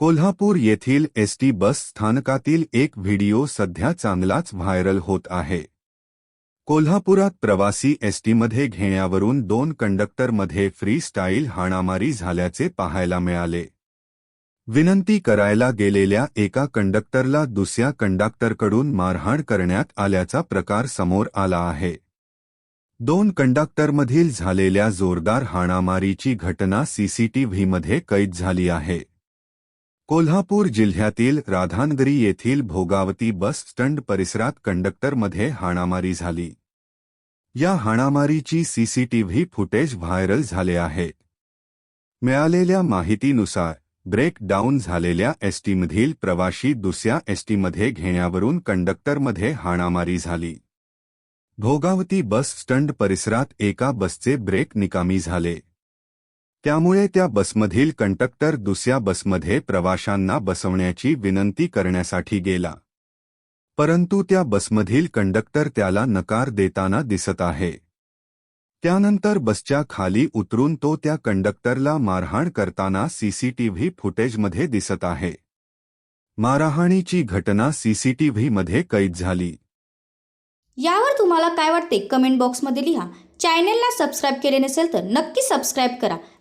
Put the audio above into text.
कोल्हापूर येथील ST bus स्थानकातील एक व्हिडिओ सध्या चांगलाच व्हायरल होत आहे. कोल्हापुरात प्रवासी एसटीमध्ये घेण्यावरून दोन कंडक्टरमध्ये फ्री स्टाईल हाणामारी झाल्याचे पाहायला मिळाले. विनंती करायला गेलेल्या एका कंडक्टरला दुसऱ्या कंडक्टरकडून मारहाण करण्यात आल्याचा प्रकार समोर आला आहे. दोन कंडक्टरमधील झालेल्या जोरदार हाणामारीची घटना सीसीटीव्हीमध्ये कैद झाली आहे. कोल्हापूर जिल्ह्यातील राधानगरी येथील भोगावती बस स्टँड परिसरात कंडक्टरमध्ये हाणामारी झाली. या हाणामारीची सीसीटीव्ही फुटेज व्हायरल झाले आहे. मिळालेल्या माहितीनुसार ब्रेक डाऊन झालेल्या एसटीमधील प्रवाशी दुसऱ्या एसटीमध्ये घेण्यावरून कंडक्टरमध्ये हाणामारी झाली. भोगावती बस स्टँड परिसरात एका बसचे ब्रेक निकामी झाले. त्यामुळे त्या बसमधील कंडक्टर दुसऱ्या बसमध्ये प्रवाशांना बसवण्याची विनंती करण्यासाठी गेला. परंतु त्या बसमधील कंडक्टर त्याला नकार देताना दिसत आहे. त्यानंतर बसच्या खाली उतरून तो त्या कंडक्टरला मारहाण करताना सीसीटीव्ही फुटेजमध्ये दिसत आहे. मारहाणीची घटना सीसीटीव्हीमध्ये कैद झाली. यावर तुम्हाला काय वाटते? कमेंट बॉक्समध्ये लिहा. चॅनेलला सबस्क्राईब केले नसेल तर नक्की सबस्क्राईब करा.